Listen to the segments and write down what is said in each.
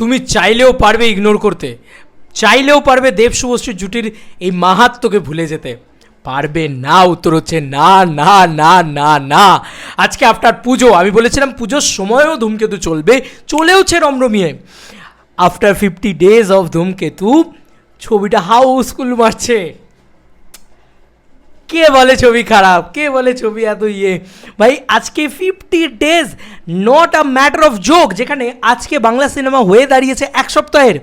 তুমি চাইলেও পারবে ইগনোর করতে। চাইলেও পারবে দেব শুভশ্রী জুটির এই মাহাত্মকে ভুলে যেতে। পারবে না, উত্তর হচ্ছে না না না না না। আজকে আফটার পুজো, আমি বলেছিলাম পুজোর সময়ও ধূমকেতু চলবে চলেওছে রমরমিয়ে। After fifty days of Dhumketu, ছবিটা হাউসফুল মারছে। কে বলে ছবি খারাপ? কে বলে ছবি এত ইয়ে? ভাই, আজকে fifty days not a matter of joke যেখানে আজকে বাংলা সিনেমা হয়ে দাঁড়িয়েছে এক সপ্তাহের।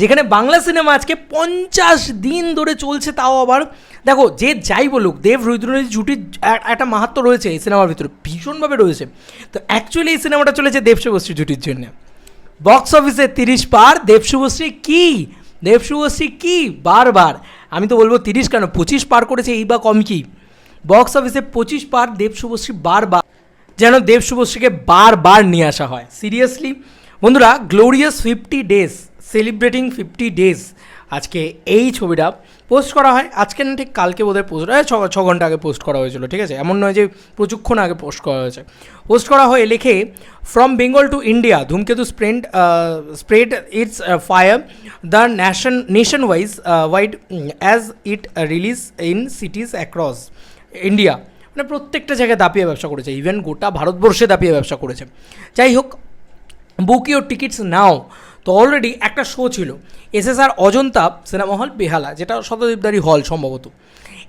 যেখানে বাংলা সিনেমা আজকে পঞ্চাশ দিন ধরে চলছে, তাও আবার, দেখো, যে যাই বলুক, দেব রুদ্রনীতি জুটির একটা মাহাত্ম রয়েছে এই সিনেমার ভিতরে, ভীষণভাবে রয়েছে। তো অ্যাকচুয়ালি এই সিনেমাটা চলেছে দেব শুভশ্রী জুটির জন্য। বক্স অফিসে তিরিশ পার, দেব শুভশ্রী কি? দেব শুভশ্রী কি? বারবার। আমি তো বলব তিরিশ কেন? পঁচিশ পার করেছে এই বা কম কি? বক্স অফিসে পঁচিশ পার দেব শুভশ্রী বারবার, যেন দেব শুভশ্রীকে বারবার নিয়ে আসা হয়। সিরিয়াসলি বন্ধুরা glorious fifty days celebrating fifty days আজকে এই ছবিটা পোস্ট করা হয়। আজকে না ঠিক কালকে বোধহয় পোস্ট ছ ছ ঘণ্টা আগে পোস্ট করা হয়েছিল, ঠিক আছে? এমন নয় যে প্রচুক্ষণ আগে পোস্ট করা হয়েছে। পোস্ট করা হয়ে লেখে from Bengal to India Dhumketu spread spread it's fire the nation nation wise wide as it release in cities across India মানে প্রত্যেকটা জায়গায় দাপিয়ে ব্যবসা করেছে। ইভেন গোটা ভারতবর্ষে দাপিয়ে ব্যবসা করেছে। যাই হোক বুক ইউর টিকিটস নাও তো অলরেডি একটা শো ছিল। এসএসআর অজন্তা সিনেমা হল বেহালা, যেটা শতদ্বীপদারি হল সম্ভবত।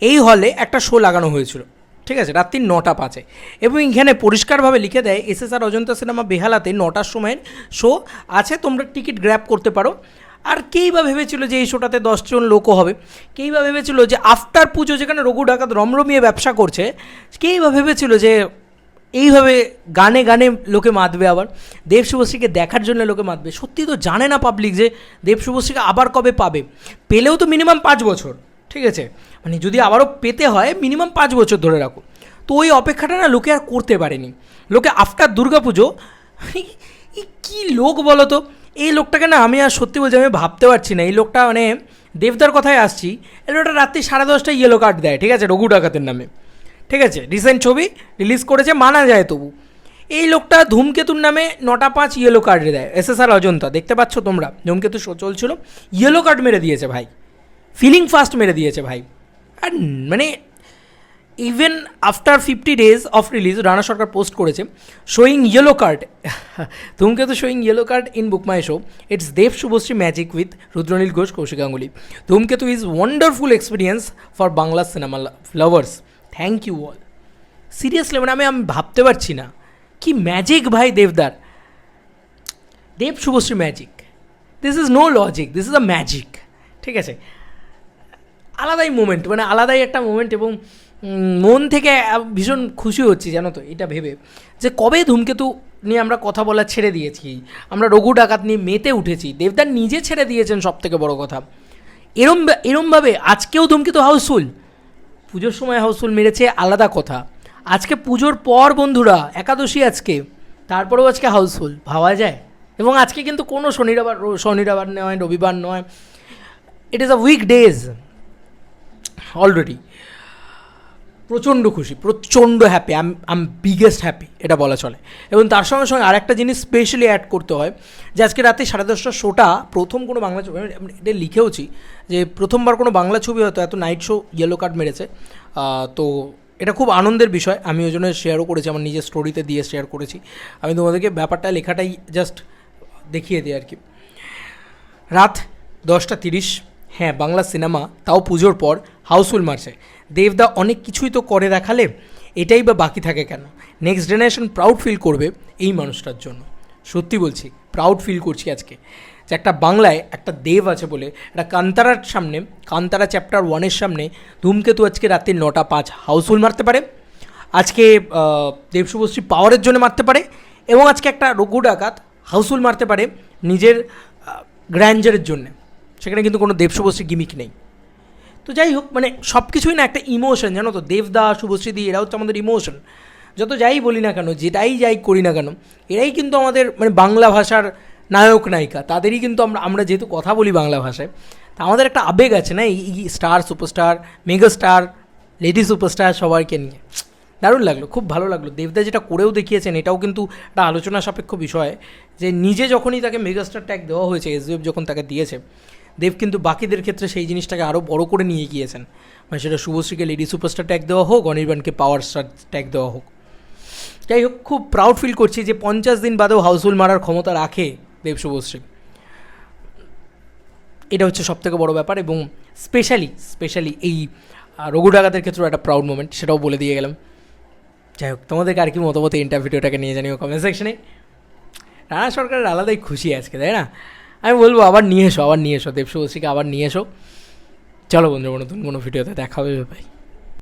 এই হলে একটা শো লাগানো হয়েছিল। ঠিক আছে, রাত্রি নটা পাঁচে। এবং এখানে পরিষ্কারভাবে লিখে দেয় এসএসআর অজন্তা সিনেমা বেহালাতে নটার সময়ের শো আছে, তোমরা টিকিট গ্র্যাব করতে পারো। আর কেই বা ভেবেছিল যে এই শোটাতে দশজন লোকও হবে? কেই বা ভেবেছিল যে আফটার পুজো, যেখানে রঘু ডাকাত রমরমিয়ে ব্যবসা করছে, কেই বা ভেবেছিল যে এইভাবে গানে গানে লোকে মাতবে আবার। দেব শুভশ্রীকে দেখার জন্য লোকে মাতবে। সত্যি তো জানে না পাবলিক যে দেব শুভশ্রীকে আবার কবে পাবে। পেলেও তো মিনিমাম পাঁচ বছর, ঠিক আছে? মানে যদি আবারও পেতে হয় মিনিমাম পাঁচ বছর ধরে রাখো তো ওই অপেক্ষাটা না লোকে আর করতে পারেনি। লোকে আফটার দুর্গাপুজো কী লোক বলো তো? এই লোকটাকে না আমি আর সত্যি বলছি, আমি ভাবতে পারছি না। এই লোকটা মানে দেবদার কথায় আসছি। লোকটা রাত্রি সাড়ে দশটায় ইয়েলো কার্ড দেয়, ঠিক আছে? রঘু ডাকাতের নামে। ঠিক আছে রিসেন্ট ছবি রিলিজ করেছে মানা যায় তবু। এই লোকটা ধূমকেতুর নামে নটা পাঁচ ইয়েলো কার্ড দেয় এস এস আর অজন্তা, দেখতে পাচ্ছ তোমরা? ধূমকেতু চলছিল ইয়েলো কার্ড মেরে দিয়েছে ভাই ফিলিং ফাস্ট মেরে দিয়েছে ভাই। আর মানে even after fifty days of release Rana Sarkar post করেছে showing yellow card Dhumketu showing yellow card in BookMyShow it's Dev Subhashree magic with Rudranil Ghosh Kaushik Ganguly Dhumketu is wonderful experience for Bangla cinema lovers thank you all seriously মানে আমি আমি ভাবতে পারছি না। কি magic ভাই দেবদার। Dev Subhashree magic this is no logic this is a magic ঠিক আছে? আলাদাই মোমেন্ট মানে আলাদাই একটা মোমেন্ট এবং মন থেকে ভীষণ খুশি হচ্ছি, জানো তো, এটা ভেবে। যে কবে ধূমকেতু নিয়ে আমরা কথা বলা ছেড়ে দিয়েছি। আমরা রঘু ডাকাত নিয়ে মেতে উঠেছি। দেবদার নিজে ছেড়ে দিয়েছেন সব থেকে বড় কথা। এরম, এরমভাবে আজকেও ধূমকেতু হাউসফুল পুজোর সময় হাউসফুল মেরেছে আলাদা কথা। আজকে পুজোর পর বন্ধুরা, একাদশী আজকে, তারপরেও আজকে হাউসফুল, ভাবা যায়। এবং আজকে কিন্তু কোনো শনি রবার শনি রবার নয়, রবিবার নয়। It is a week days already প্রচণ্ড খুশি, প্রচণ্ড হ্যাপি আম আম বিগেস্ট হ্যাপি এটা বলা চলে। এবং তার সঙ্গে সঙ্গে আরেকটা জিনিস স্পেশালি অ্যাড করতে হয়, যে আজকে রাতে সাড়ে দশটার শোটা প্রথম কোনো বাংলা ছবি এটা লিখেওছি, যে প্রথমবার কোনো বাংলা ছবি হয়তো এত নাইট শো ইয়েলো কার্ড মেরেছে। তো এটা খুব আনন্দের বিষয়, আমি ওই জন্য শেয়ারও করেছি, আমার নিজের স্টোরিতে দিয়ে শেয়ার করেছি। আমি তোমাদেরকে ব্যাপারটা, লেখাটাই জাস্ট দেখিয়ে দিই আর কি। রাত দশটা তিরিশ হ্যাঁ বাংলা সিনেমা তাও পুজোর পর হাউসফুল মারছে। দেবদা অনেক কিছুই তো করে দেখালে এটাই বা বাকি থাকে কেন? নেক্সট জেনারেশন প্রাউড ফিল করবে এই মানুষটার জন্য। সত্যি বলছি প্রাউড ফিল করছি আজকে। যে একটা বাংলায় একটা দেব আছে বলে একটা কান্তারার সামনে কান্তারা চ্যাপ্টার ওয়ানের সামনে ধূমকেতু আজকে রাত্রি নটা পাঁচ হাউসফুল মারতে পারে। আজকে আহ, দেব পাওয়ারের জন্য মারতে পারে এবং আজকে একটা রঘু ডাকাত হাউসফুল মারতে পারে নিজের গ্র্যান্ডারের জন্যে। সেখানে কিন্তু কোনো দেব শুভশ্রী গিমিক নেই। তো যাই হোক মানে সব কিছুই না একটা ইমোশন জানো তো? দেবদা শুভশ্রীদি এরা হচ্ছে আমাদের ইমোশন যত যাই বলি না কেন, যেটাই যাই করি না কেন, এরাই কিন্তু আমাদের মানে বাংলা ভাষার নায়ক, নায়িকা। তাদেরই কিন্তু আমরা আমরা যেহেতু কথা বলি বাংলা ভাষায়, তা আমাদের একটা আবেগ আছে না? এই star superstar mega star lady superstar সবাইকে নিয়ে। দারুণ লাগল, খুব ভালো লাগল। দেবদা যেটা করেও দেখিয়েছেন, এটাও কিন্তু একটা আলোচনা সাপেক্ষ বিষয়, যে নিজে যখনই তাকে মেগাস্টার ট্যাগ দেওয়া হয়েছে এসডিএফ যখন তাকে দিয়েছে দেব কিন্তু বাকিদের ক্ষেত্রে সেই জিনিসটাকে আরও বড় করে নিয়ে গিয়েছেন। মানে সেটা শুভশ্রীকে লেডি সুপারস্টার ট্যাগ দেওয়া হোক, অনির্বাণকে পাওয়ার স্টার ট্যাগ দেওয়া হোক। যাই হোক, খুব প্রাউড ফিল করছি যে পঞ্চাশ দিন বাদেও হাউসফুল মারার ক্ষমতা রাখে দেব শুভশ্রী। এটা হচ্ছে সবথেকে বড় ব্যাপার এবং স্পেশালি স্পেশালি এই রঘু ডাকাতের ক্ষেত্রেও একটা প্রাউড মোমেন্ট সেটাও বলে দিয়ে গেলাম। যাই হোক তোমাদেরকে আর কি মতামত ইন্টারভিউটাকে নিয়ে জানিও কমেন্ট সেকশনে রানা সরকারের আলাদাই খুশি আজকে, তাই না? আমি বলব আবার নিয়ে এসো, আবার নিয়ে এসো। দেবশুভশ্রীকে আবার নিয়ে এসো। চলো বন্ধু নতুন কোনো ভিডিওতে দেখা হবে ভাই